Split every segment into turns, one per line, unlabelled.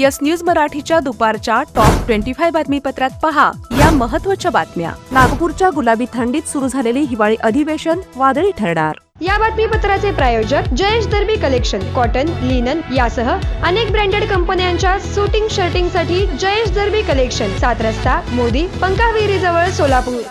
Yes news मराठीच्या दुपारच्या top twenty five बातमीपत्रात पहा. या महत्त्वाच्या बातम्या. नागपूरच्या गुलाबी थंडीत सुरू झालेले हिवाळी अधिवेशन वादळी ठरणार.
या बातमीपत्राचे प्रायोजक Jayesh Darbi collection cotton linen यासह अनेक ब्रँडेड कंपन्यांच्या सुटिंग शर्टिंगसाठी जयेश दर्बी कलेक्शन सात रस्ता मोदी पंकाविहिरी जवळ सोलापूर.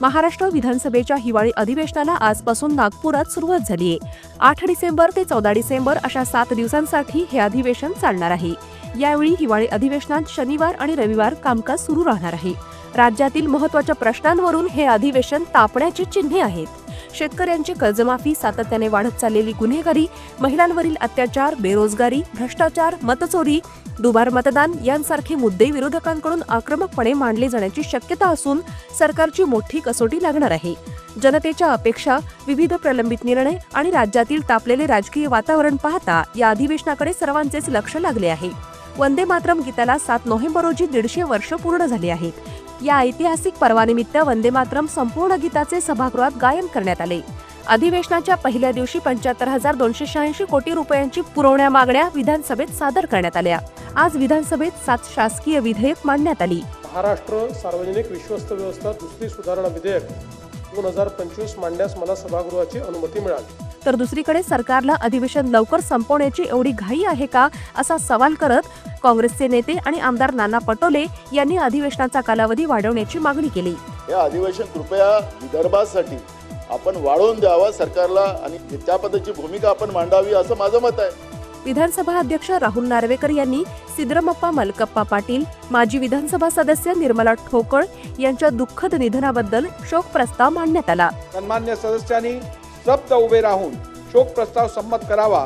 महाराष्ट्र विधानसभेच्या हिवाळी अधिवेशनाला आजपासून नागपुरात सुरुवात झाली आहे आठ डिसेंबर ते चौदा डिसेंबर अशा सात दिवसांसाठी हे अधिवेशन चालणार आहे. यावेळी हिवाळी अधिवेशनात शनिवार आणि रविवार कामकाज सुरू राहणार आहे. राज्यातील महत्त्वाच्या प्रश्नांवरून हे अधिवेशन तापण्याची चिन्हे आहेत. शेतकऱ्यांची कर्जमाफी सातत्याने वाढत चाललेली गुन्हेगारी महिलांवरील अत्याचार बेरोजगारी भ्रष्टाचार मतचोरी दुबार मतदान यांसारखे मुद्दे विरोधकांकडून आक्रमकपणे मांडले जाण्याची शक्यता असून सरकारची मोठी कसोटी लागणार आहे. जनतेच्या अपेक्षा विविध प्रलंबित निर्णय आणि राज्यातील तापलेले राजकीय वातावरण पाहता या अधिवेशनाकडे सर्वांचेच लक्ष लागले आहे. वंदे मातरम गीताला सात नोव्हेंबर रोजी दीडशे वर्ष पूर्ण झाली आहेत. या ऐतिहासिक पर्वानिमित्त वंदे मातरम संपूर्ण गीताचे सभागृहात गायन करण्यात आले. अधिवेशनाच्या पहिल्या दिवशी पंच्याहत्तर हजार दोनशे शहाऐंशी कोटी रुपयांची पुरवण्या मागण्या विधानसभेत सादर करण्यात आल्या. आज विधानसभेत सात शासकीय विधेयक मांडण्यात आली.
महाराष्ट्र सार्वजनिक विश्वस्त व्यवस्था दुसरी सुधारणा विधेयक दोन हजार पंचवीस मांडण्यास मला सभागृहाची अनुमती मिळाली.
तर दुसरीकडे सरकारला अधिवेशन लवकर संपवण्याची एवढी घाई आहे का असा सवाल करत काँग्रेसचे नेते आणि आमदार नाना पटोले यांनी अधिवेशनाचा कालावधी वाढवण्याची मागणी केली.
हे अधिवेशन कृपया विदर्भासाठी आपण वाढवून द्यावा सरकारला आणि त्या पद्धतीची भूमिका आपण मांडावी असं माझं मत आहे.
विधानसभा अध्यक्ष राहुल नार्वेकर यांनी सिद्रमप्पा मलकप्पा पाटील माजी विधानसभा सदस्य निर्मला ठोकळ यांच्या दुःखद निधनाबद्दल शोक प्रस्ताव मांडण्यात आला.
सन्मान्य सदस्यांनी स्तब्ध उभे राहून शोक प्रस्ताव संमत करावा.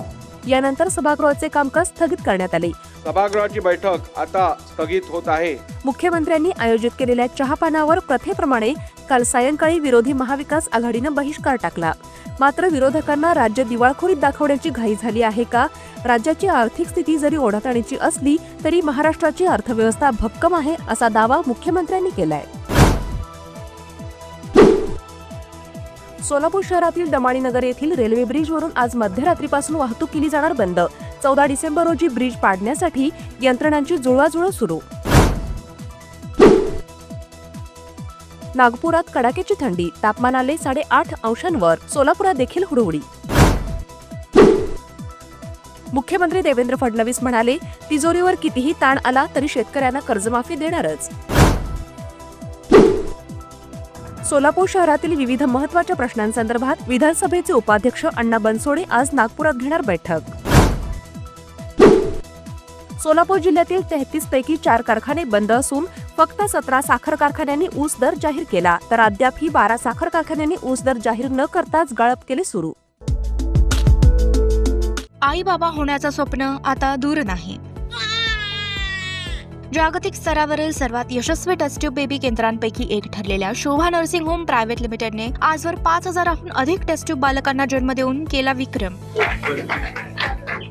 यानंतर सभागृहाचे कामकाज स्थगित करण्यात आले.
सभागृहाची बैठक आता स्थगित होत आहे.
मुख्यमंत्र्यांनी आयोजित केलेल्या चहापानावर प्रथेप्रमाणे काल सायंकाळी विरोधी महाविकास आघाडीनं बहिष्कार टाकला. मात्र विरोधकांना राज्य दिवाळखोरीत दाखवण्याची घाई झाली आहे का? राज्याची आर्थिक स्थिती जरी ओढाताणीची असली तरी महाराष्ट्राची अर्थव्यवस्था भक्कम आहे असा दावा मुख्यमंत्र्यांनी केलाय. सोलापूर शहरातील दमाणीनगर येथील रेल्वे ब्रिजवरून आज मध्यरात्रीपासून वाहतूक केली जाणार बंद. चौदा डिसेंबर रोजी ब्रिज पाडण्यासाठी यंत्रणांची जुळवाजुळव सुरू. नागपुरात कडाक्याची थंडी तापमान आले साडेआठ अंशांवर सोलापुरात देखील हुडहुडी. मुख्यमंत्री देवेंद्र फडणवीस म्हणाले तिजोरीवर कितीही ताण आला तरी शेतकऱ्यांना कर्जमाफी देणारच. सोलापूर शहरातील विविध महत्त्वाच्या प्रश्नांसंदर्भात विधानसभेचे उपाध्यक्ष अण्णा बनसोडे आज नागपुरात घेणार बैठक. सोलापूर जिल्ह्यातील तेहतीस पैकी चार कारखाने बंद असून फक्त सतरा साखर कारखान्यांनी ऊस दर जाहीर केला तर अद्यापही बारा साखर कारखान्यांनी ऊस दर जाहीर न करताच गाळप केले सुरू.
आई बाबा होण्याचं स्वप्न आता दूर नाही. जागतिक स्तरावरील सर्वात यशस्वी टेस्ट्यूब बेबी केंद्रांपैकी एक ठरलेल्या शोभा नर्सिंग होम प्रायव्हेट लिमिटेडने आजवर पाच हजाराहून अधिक टेस्ट्यूब बालकांना जन्म देऊन केला विक्रम.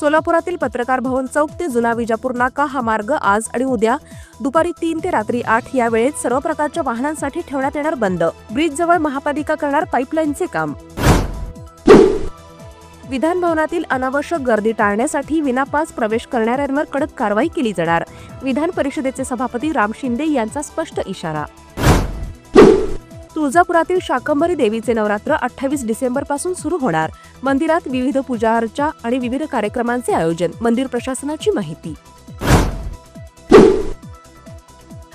सोलापुरातील पत्रकार भवन चौक ते जुना विजापूर नाका हा मार्ग आज आणि उद्या दुपारी तीन ते रात्री आठ या वेळेत सर्व प्रकारच्या वाहनांसाठी ठेवण्यात येणार बंद. ब्रिजजवळ महापालिका करणार पाईपलाईनचे काम. विधान भवनातील अनावश्यक गर्दी टाळण्यासाठी विनापास प्रवेश करणाऱ्यांवर कडक कारवाई केली जाणार. विधान परिषदेचे सभापती राम शिंदे यांचा स्पष्ट इशारा. तुळजापुरातील शाकंभरी देवीचे नवरात्र अठ्ठावीस डिसेंबरपासून सुरू होणार. मंदिरात विविध पूजा अर्चा आणि विविध कार्यक्रमांचे आयोजन. मंदिर प्रशासनाची माहिती.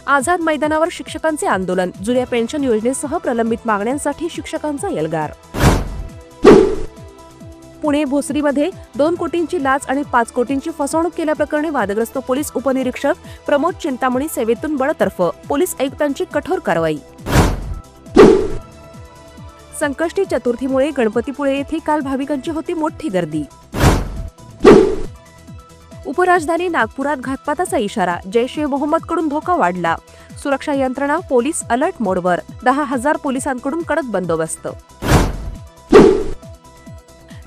आझाद मैदानावर शिक्षकांचे आंदोलन. जुन्या पेन्शन योजनेसह प्रलंबित मागण्यांसाठी शिक्षकांचा एल्गार पुणे भोसरीमध्ये दोन कोटींची लाच आणि पाच कोटींची फसवणूक केल्याप्रकरणी वादग्रस्त पोलीस उपनिरीक्षक प्रमोद चिंतामणी सेवेतून बडतर्फ. पोलीस आयुक्तांची कठोर कारवाई. संकष्टी चतुर्थीमुळे गणपतीपुळे येथे काल भाविकांची होती मोठी गर्दी. उपराजधानी नागपुरात घातपाताचा इशारा जैश ए मोहम्मदकडून धोका वाढला. सुरक्षा यंत्रणा पोलीस अलर्ट मोडवर दहा हजार पोलिसांकडून कडक बंदोबस्त.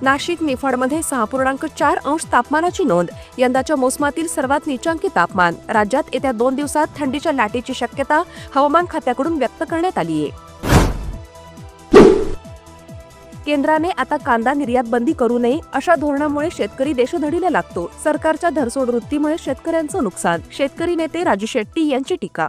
नाशिक निफाडमध्ये सहा पूर्णांक चार अंश तापमानाची नोंद यंदाच्या मोसमातील सर्वात निचांकी तापमान राज्यात येत्या दोन दिवसात थंडीच्या लाटेची शक्यता हवामान खात्याकडून व्यक्त करण्यात आली आहे केंद्राने आता कांदा निर्यात बंदी करू नये अशा धोरणामुळे शेतकरी देशधडीला लागतो. सरकारच्या धरसोड वृत्तीमुळे शेतकऱ्यांचं नुकसान. शेतकरी नेते राजू शेट्टी यांची टीका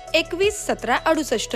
एकवीस सतरा अडुसष्ट.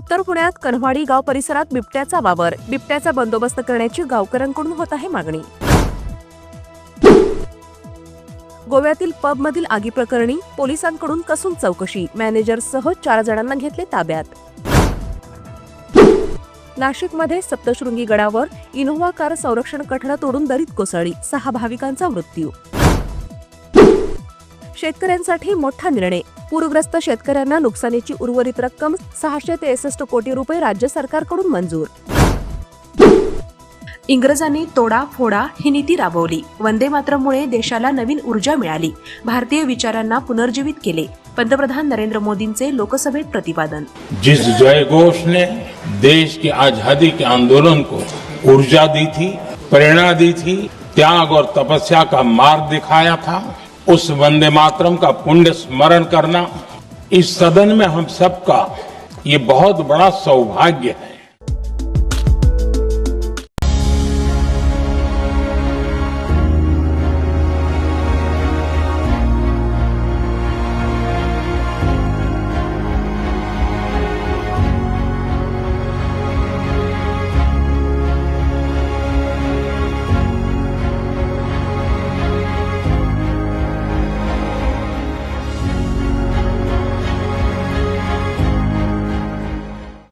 उत्तर पुण्यात कन्हवाडी गाव परिसरात बिबट्याचा वावर. बिबट्याचा बंदोबस्त करण्याची गावकऱ्यांकडून होत आहे मागणी. गोव्यातील पबमधील आगी प्रकरणी पोलिसांकडून कसून चौकशी. मॅनेजरसह चार जणांना घेतले ताब्यात. नाशिकमध्ये सप्तशृंगी गडावर इनोव्हा कार संरक्षण कठडा तोडून दरीत कोसळली. सहा भाविकांचा मृत्यू. शेतकऱ्यांसाठी मोठा निर्णय. पूरग्रस्त शेतकऱ्यांना नुकसानीची उर्वरित रक्कम सहाशे त्रेसष्ट कोटी रुपये राज्य सरकारकडून मंजूर. इंग्रजांनी तोडा फोडा ही नीती राबवली. वंदे मातरमुळे देशाला नवीन ऊर्जा मिळाली. भारतीय विचारांना पुनर्जीवित केले. पंतप्रधान नरेंद्र मोदींचे लोकसभेत प्रतिपादन.
जिस जय ने देश की आजादी के आंदोलन को ऊर्जा दी थी प्रेरणा दी थी त्याग और तपस्या का मार्ग दिखाया था उस वंदे मातरम का पुण्य स्मरण करना इस सदन में हम सबका ये बहुत बड़ा सौभाग्य है।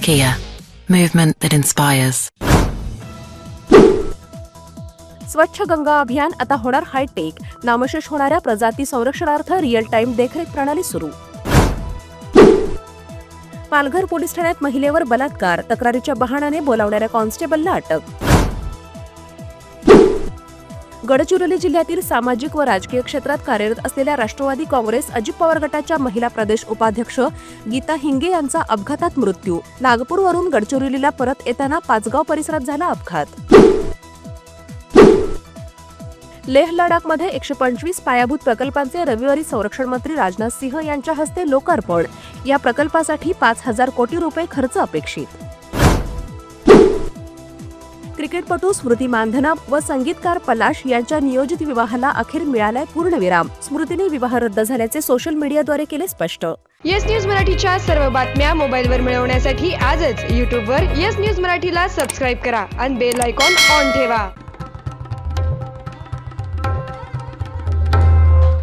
Kia, movement that inspires.
स्वच्छ गंगा अभियान आता होणार हायटेक नामशेष होणाऱ्या प्रजाती संरक्षणार्थ रिअल टाइम देखरेख प्रणाली सुरू. पालघर पोलीस ठाण्यात महिलेवर बलात्कार. तक्रारीच्या बहाण्याने बोलावणाऱ्या कॉन्स्टेबलला अटक. गडचिरोली जिल्ह्यातील सामाजिक व राजकीय क्षेत्रात कार्यरत असलेल्या राष्ट्रवादी काँग्रेस अजित पवार गटाच्या महिला प्रदेश उपाध्यक्ष गीता हिंगे यांचा अपघातात मृत्यू. नागपूरवरून गडचिरोलीला परत येताना पाचगाव परिसरात झाला अपघात. लेह लडाखमध्ये एकशे पंचवीस पायाभूत प्रकल्पांचे रविवारी संरक्षण मंत्री राजनाथ सिंह यांच्या हस्ते लोकार्पण. या प्रकल्पासाठी पाच हजार कोटी रुपये खर्च अपेक्षित. क्रिकेटपटू स्मृती मानधना व संगीतकार पलाश यांच्या नियोजित विवाहाला अखेर मिळालाय पूर्णविराम. स्मृतीने विवाह रद्द झाल्याचे सोशल मीडियाद्वारे केले स्पष्ट.
येस न्यूज मराठीच्या सर्व बातम्या मोबाईलवर मिळवण्यासाठी आजच यूट्यूबवर येस न्यूज मराठीला सबस्क्राईब करा आणि बेल आयकॉन ऑन ठेवा.